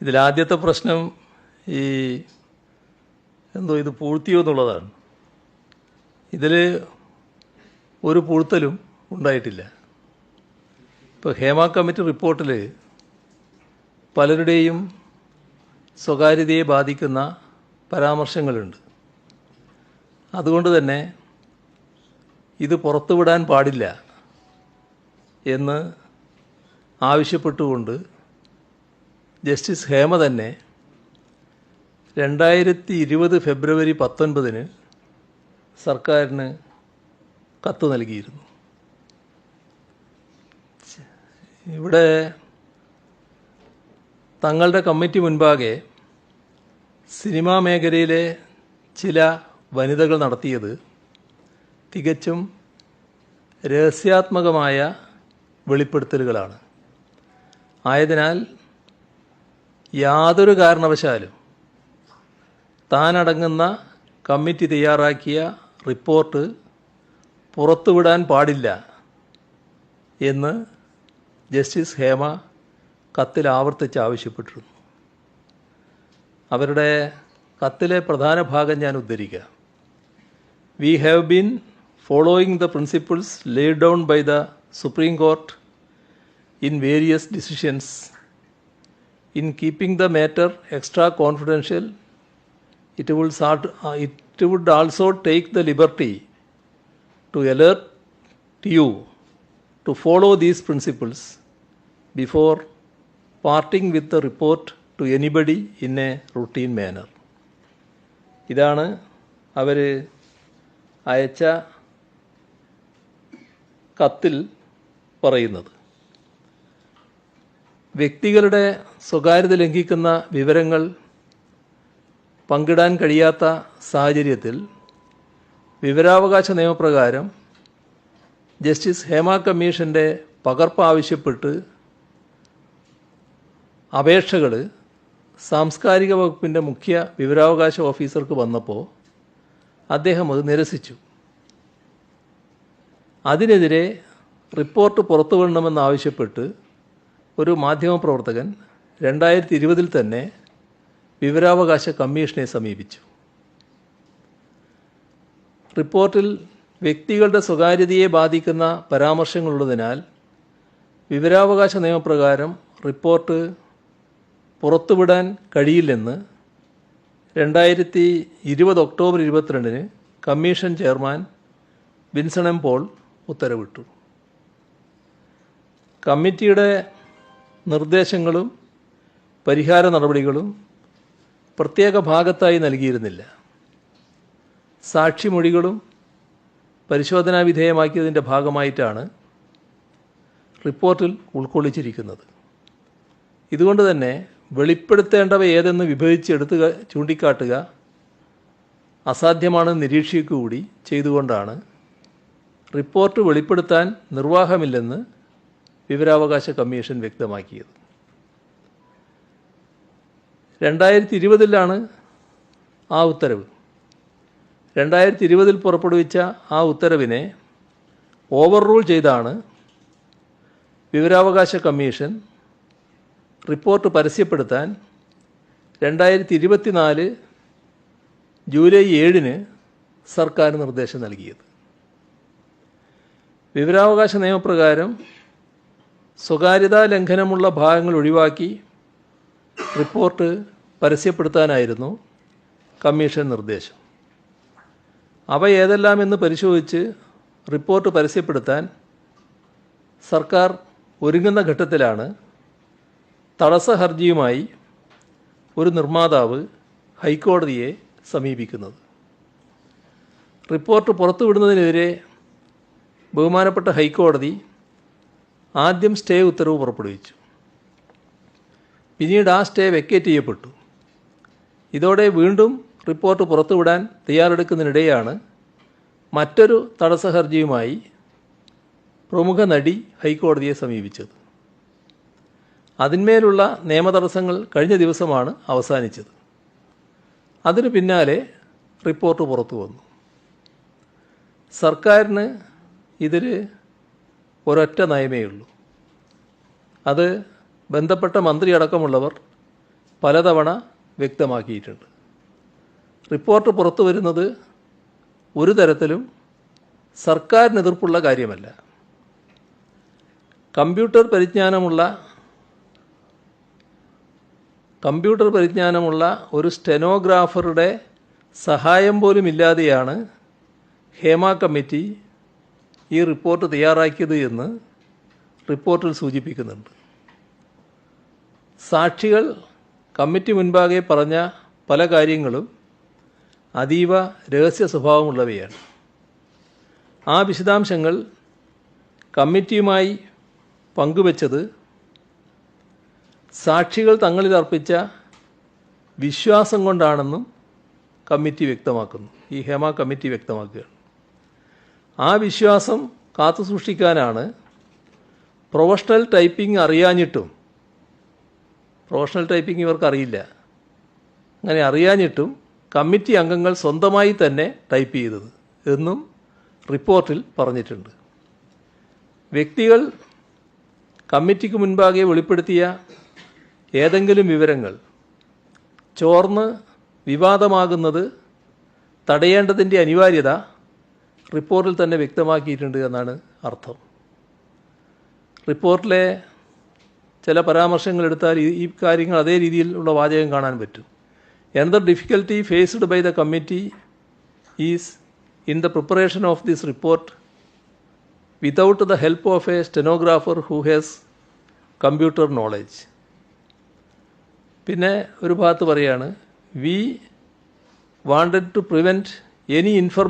ഇതിലാദ്യത്തെ പ്രശ്നം ഈ എന്തോ ഇത് പൂഴ്ത്തിയോ എന്നുള്ളതാണ്. ഇതിൽ ഒരു പൂഴ്ത്തലും ഉണ്ടായിട്ടില്ല. ഇപ്പോൾ ഹേമ കമ്മിറ്റി റിപ്പോർട്ടിൽ പലരുടെയും സ്വകാര്യതയെ ബാധിക്കുന്ന പരാമർശങ്ങളുണ്ട്. അതുകൊണ്ട് തന്നെ ഇത് പുറത്തുവിടാൻ പാടില്ല എന്ന് ആവശ്യപ്പെട്ടുകൊണ്ട് ജസ്റ്റിസ് ഹേമ തന്നെ രണ്ടായിരത്തി ഇരുപത് ഫെബ്രുവരി പത്തൊൻപതിന് സർക്കാരിന് കത്ത് നൽകിയിരുന്നു. ഇവിടെ തങ്ങളുടെ കമ്മിറ്റി മുൻപാകെ സിനിമാ മേഖലയിലെ ചില വനിതകൾ നടത്തിയത് തികച്ചും രഹസ്യാത്മകമായ വെളിപ്പെടുത്തലുകളാണ്. ആയതിനാൽ യാതൊരു കാരണവശാലും താനടങ്ങുന്ന കമ്മിറ്റി തയ്യാറാക്കിയ റിപ്പോർട്ട് പുറത്തുവിടാൻ പാടില്ല എന്ന് ജസ്റ്റിസ് ഹേമ കത്തിൽ ആവർത്തിച്ച് ആവശ്യപ്പെട്ടിരുന്നു. അവരുടെ കത്തിലെ പ്രധാന ഭാഗം ഞാൻ ഉദ്ധരിക്കാം. We have been following the principles laid down by the Supreme Court in various decisions in keeping the matter extra confidential, it would, sort, uh, it would also take the liberty to alert you to follow these principles before parting with the report to anybody in a routine manner. ഇതാണ് അവർ അയച്ച കത്തിൽ പറയുന്നത് വ്യക്തികളുടെ സ്വകാര്യത ലംഘിക്കുന്ന വിവരങ്ങൾ പങ്കിടാൻ കഴിയാത്ത സാഹചര്യത്തിൽ വിവരാവകാശ നിയമപ്രകാരം ജസ്റ്റിസ് ഹേമ കമ്മീഷന്റെ പകർപ്പ് ആവശ്യപ്പെട്ട് അപേക്ഷകൾ സാംസ്കാരിക വകുപ്പിന്റെ മുഖ്യ വിവരാവകാശ ഓഫീസർക്ക് വന്നപ്പോൾ അദ്ദേഹം അത് നിരസിച്ചു. അതിനെതിരെ റിപ്പോർട്ട് പുറത്തുവിടണമെന്നാവശ്യപ്പെട്ട് ഒരു മാധ്യമപ്രവർത്തകൻ രണ്ടായിരത്തി ഇരുപതിൽ തന്നെ വിവരാവകാശ കമ്മീഷനെ സമീപിച്ചു. റിപ്പോർട്ടിൽ വ്യക്തികളുടെ സ്വകാര്യതയെ ബാധിക്കുന്ന പരാമർശങ്ങളുള്ളതിനാൽ വിവരാവകാശ നിയമപ്രകാരം റിപ്പോർട്ട് പുറത്തുവിടാൻ കഴിയില്ലെന്ന് രണ്ടായിരത്തി ഇരുപത് ഒക്ടോബർ ഇരുപത്തിരണ്ടിന് commission chairman Vinson M Paul ഉത്തരവിട്ടു. കമ്മിറ്റിയുടെ നിർദ്ദേശങ്ങളും പരിഹാര നടപടികളും പ്രത്യേക ഭാഗത്തായി നൽകിയിരുന്നില്ല. സാക്ഷിമൊഴികളും പരിശോധനാ വിധേയമാക്കിയതിന്റെ ഭാഗമായിട്ടാണ് റിപ്പോർട്ടിൽ ഉൾക്കൊള്ളിച്ചിരിക്കുന്നത്. ഇതുകൊണ്ട് തന്നെ വെളിപ്പെടുത്തേണ്ടവ ഏതെന്ന് വിഭജിച്ചെടുത്ത് ചൂണ്ടിക്കാട്ടുക അസാധ്യമാണെന്ന് നിരീക്ഷിക്കുക കൂടി ചെയ്തുകൊണ്ടാണ് റിപ്പോർട്ട് വെളിപ്പെടുത്താൻ നിർവാഹമില്ലെന്ന് വിവരാവകാശ കമ്മീഷൻ വ്യക്തമാക്കിയത്. രണ്ടായിരത്തി ഇരുപതിലാണ് ആ ഉത്തരവ്. രണ്ടായിരത്തി ഇരുപതിൽ പുറപ്പെടുവിച്ച ആ ഉത്തരവിനെ ഓവർ റൂൾ ചെയ്താണ് വിവരാവകാശ കമ്മീഷൻ റിപ്പോർട്ട് പരസ്യപ്പെടുത്താൻ രണ്ടായിരത്തി ഇരുപത്തിനാല് ജൂലൈ ഏഴിന് സർക്കാർ നിർദ്ദേശം നൽകിയത്. വിവരാവകാശ നിയമപ്രകാരം സ്വകാര്യതാ ലംഘനമുള്ള ഭാഗങ്ങൾ ഒഴിവാക്കി റിപ്പോർട്ട് പരസ്യപ്പെടുത്താനായിരുന്നു കമ്മീഷൻ നിർദ്ദേശം. അവ ഏതെല്ലാമെന്ന് പരിശോധിച്ച് റിപ്പോർട്ട് പരസ്യപ്പെടുത്താൻ സർക്കാർ ഒരുങ്ങുന്ന ഘട്ടത്തിലാണ് തടസ്സ ഹർജിയുമായി ഒരു നിർമ്മാതാവ് ഹൈക്കോടതിയെ സമീപിക്കുന്നത്. റിപ്പോർട്ട് പുറത്തുവിടുന്നതിനെതിരെ ബഹുമാനപ്പെട്ട ഹൈക്കോടതി ആദ്യം സ്റ്റേ ഉത്തരവ് പുറപ്പെടുവിച്ചു. പിന്നീട് ആ സ്റ്റേ വെക്കേറ്റ് ചെയ്യപ്പെട്ടു. ഇതോടെ വീണ്ടും റിപ്പോർട്ട് പുറത്തുവിടാൻ തയ്യാറെടുക്കുന്നതിനിടെയാണ് മറ്റൊരു തടസ്സ ഹർജിയുമായി പ്രമുഖ നടി ഹൈക്കോടതിയെ സമീപിച്ചത്. അതിന്മേലുള്ള നിയമതടസ്സങ്ങൾ കഴിഞ്ഞ ദിവസമാണ് അവസാനിച്ചത്. അതിനു പിന്നാലെ റിപ്പോർട്ട് പുറത്തു വന്നു സർക്കാരിന് ഇതിൽ ഒരൊറ്റ നയമേ ഉള്ളൂ. അത് ബന്ധപ്പെട്ട മന്ത്രി അടക്കമുള്ളവർ പലതവണ വ്യക്തമാക്കിയിട്ടുണ്ട്. റിപ്പോർട്ട് പുറത്തു വരുന്നത് ഒരു തരത്തിലും സർക്കാരിനെതിർപ്പുള്ള കാര്യമല്ല. കമ്പ്യൂട്ടർ പരിജ്ഞാനമുള്ള കമ്പ്യൂട്ടർ പരിജ്ഞാനമുള്ള ഒരു സ്റ്റെനോഗ്രാഫറുടെ സഹായം പോലും ഇല്ലാതെയാണ് ഹേമ കമ്മിറ്റി ഈ റിപ്പോർട്ട് തയ്യാറാക്കിയത് എന്ന് റിപ്പോർട്ടിൽ സൂചിപ്പിക്കുന്നുണ്ട്. സാക്ഷികൾ കമ്മിറ്റി മുൻപാകെ പറഞ്ഞ പല കാര്യങ്ങളും അതീവ രഹസ്യ സ്വഭാവമുള്ളവയാണ്. ആ വിശദാംശങ്ങൾ കമ്മിറ്റിയുമായി പങ്കുവച്ചത് സാക്ഷികൾ തങ്ങളിൽ അർപ്പിച്ച വിശ്വാസം കൊണ്ടാണെന്നും കമ്മിറ്റി വ്യക്തമാക്കുന്നു. ഈ ഹേമ കമ്മിറ്റി വ്യക്തമാക്കുകയാണ്. ആ വിശ്വാസം കാത്തു സൂക്ഷിക്കാനാണ് പ്രൊഫഷണൽ ടൈപ്പിംഗ് അറിയാഞ്ഞിട്ടും പ്രൊഫഷണൽ ടൈപ്പിംഗ് ഇവർക്കറിയില്ല അങ്ങനെ അറിയാഞ്ഞിട്ടും കമ്മിറ്റി അംഗങ്ങൾ സ്വന്തമായി തന്നെ ടൈപ്പ് ചെയ്തത് എന്നും റിപ്പോർട്ടിൽ പറഞ്ഞിട്ടുണ്ട്. വ്യക്തികൾ കമ്മിറ്റിക്ക് മുൻപാകെ വെളിപ്പെടുത്തിയ ഏതെങ്കിലും വിവരങ്ങൾ ചോർന്ന് വിവാദമാകുന്നത് തടയേണ്ടതിന്റെ അനിവാര്യത റിപ്പോർട്ടിൽ തന്നെ വ്യക്തമാക്കിയിട്ടുണ്ട് എന്നാണ് അർത്ഥം. റിപ്പോർട്ടിലെ ചില പരാമർശങ്ങൾ എടുത്താൽ ഈ കാര്യങ്ങൾ അതേ രീതിയിലുള്ള വാചകം കാണാൻ പറ്റും. Another difficulty faced by the committee is in the preparation of this report without the help of a stenographer who has computer knowledge പിന്നെ ഒരു ഭാഗത്ത് പറയാണ് we wanted to prevent any information